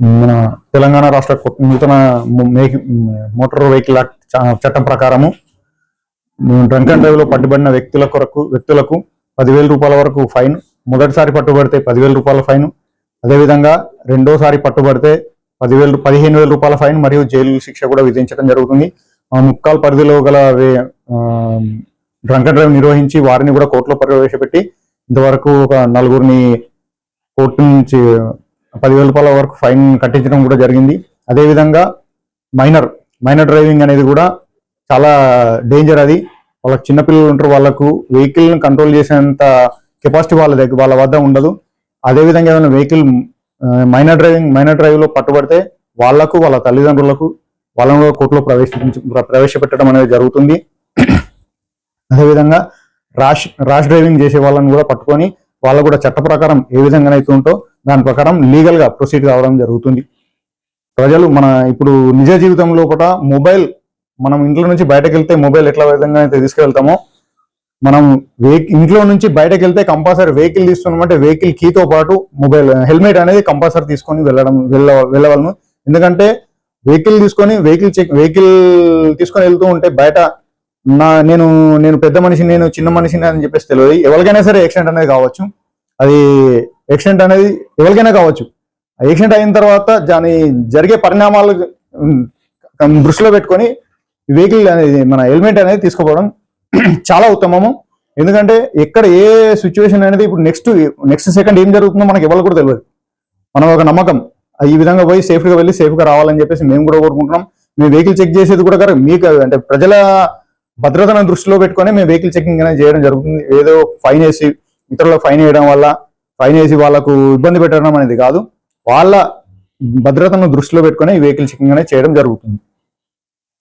మన తెలంగాణ రాష్ట్ర నూతన మోటార్ వెహికల్ యాక్ట్ చ- చట్టం ప్రకారము డ్రంక్ అండ్ డ్రైవ్లో పట్టుబడిన వ్యక్తుల కొరకు వ్యక్తులకు పదివేల రూపాయల వరకు ఫైన్. మొదటిసారి పట్టుబడితే పదివేల రూపాయల ఫైన్. అదేవిధంగా రెండోసారి పట్టుబడితే పదివేలు పదిహేను వేల రూపాయల ఫైన్ మరియు జైలు శిక్ష కూడా విధించడం జరుగుతుంది. ముక్కాల ముక్కాల్ పరిధిలో గల డ్రంక్ అండ్ డ్రైవ్ నిర్వహించి వారిని కూడా కోర్టులో ప్రవేశపెట్టి ఇంతవరకు ఒక నలుగురిని కోర్టు నుంచి పదివేల రూపాయల వరకు ఫైన్ కట్టించడం కూడా జరిగింది. అదేవిధంగా మైనర్ మైనర్ డ్రైవింగ్ అనేది కూడా చాలా డేంజర్ అది. వాళ్ళకి చిన్నపిల్లలు ఉంటారు వాళ్ళకు వెహికల్ని కంట్రోల్ చేసేంత కెపాసిటీ వాళ్ళ దగ్గర వాళ్ళ వద్ద ఉండదు. అదేవిధంగా ఏదైనా వెహికల్ మైనర్ డ్రైవింగ్ మైనర్ డ్రైవ్లో పట్టుబడితే వాళ్ళకు వాళ్ళ తల్లిదండ్రులకు వాళ్ళను కూడా కోర్టులో ప్రవేశించి ప్రవేశపెట్టడం అనేది జరుగుతుంది. అదేవిధంగా రాష్ రాష్ డ్రైవింగ్ చేసే వాళ్ళని కూడా పట్టుకొని వాళ్ళు కూడా చట్ట ప్రకారం ఏ విధంగా అయితే ఉంటో దాని ప్రకారం లీగల్గా ప్రొసీడ్ కావడం జరుగుతుంది. ప్రజలు మన ఇప్పుడు నిజ జీవితం లోపల మొబైల్ మనం ఇంట్లో నుంచి బయటకు వెళ్తే మొబైల్ ఎట్లా విధంగా అయితే తీసుకెళ్తామో మనం వెహికల్ ఇంట్లో నుంచి బయటకు వెళ్తే కంపల్సరీ వెహికల్ తీసుకున్నామంటే వెహికల్ కీతో పాటు మొబైల్ హెల్మెట్ అనేది కంపల్సరీ తీసుకొని వెళ్ళడం వెళ్ళ వెళ్ళవలను. ఎందుకంటే వెహికల్ తీసుకొని వెహికల్ చెక్ వెహికల్ తీసుకొని వెళ్తూ ఉంటే బయట నా నేను నేను పెద్ద మనిషిని నేను చిన్న మనిషిని అని చెప్పేసి తెలియదు. ఎవరికైనా సరే యాక్సిడెంట్ అనేది కావచ్చు. అది యాక్సిడెంట్ అనేది ఎవరికైనా కావచ్చు. యాక్సిడెంట్ అయిన తర్వాత దాని జరిగే పరిణామాలు దృష్టిలో పెట్టుకొని వెహికల్ అనేది మన హెల్మెట్ అనేది తీసుకోవడం చాలా ఉత్తమము. ఎందుకంటే ఎక్కడ ఏ సిచ్యువేషన్ అనేది ఇప్పుడు నెక్స్ట్ నెక్స్ట్ సెకండ్ ఏం జరుగుతుందో మనకి ఎవరు కూడా తెలియదు. మనం ఒక నమ్మకం. ఈ విధంగా పోయి సేఫ్గా వెళ్ళి సేఫ్గా రావాలని చెప్పేసి మేము కూడా కోరుకుంటున్నాం. మేము వెహికల్ చెక్ చేసేది కూడా కరెక్ట్. మీకు అంటే ప్రజల భద్రతను దృష్టిలో పెట్టుకొని మేము వెహికల్ చెకింగ్ అనేది చేయడం జరుగుతుంది. ఏదో ఫైన్ వేసి ఇతరులకు ఫైన్ వేయడం వల్ల ఫైన్ వేసి వాళ్ళకు ఇబ్బంది పెట్టడం అనేది కాదు. వాళ్ళ భద్రతను దృష్టిలో పెట్టుకొని వెహికల్ చెకింగ్ అనేది చేయడం జరుగుతుంది.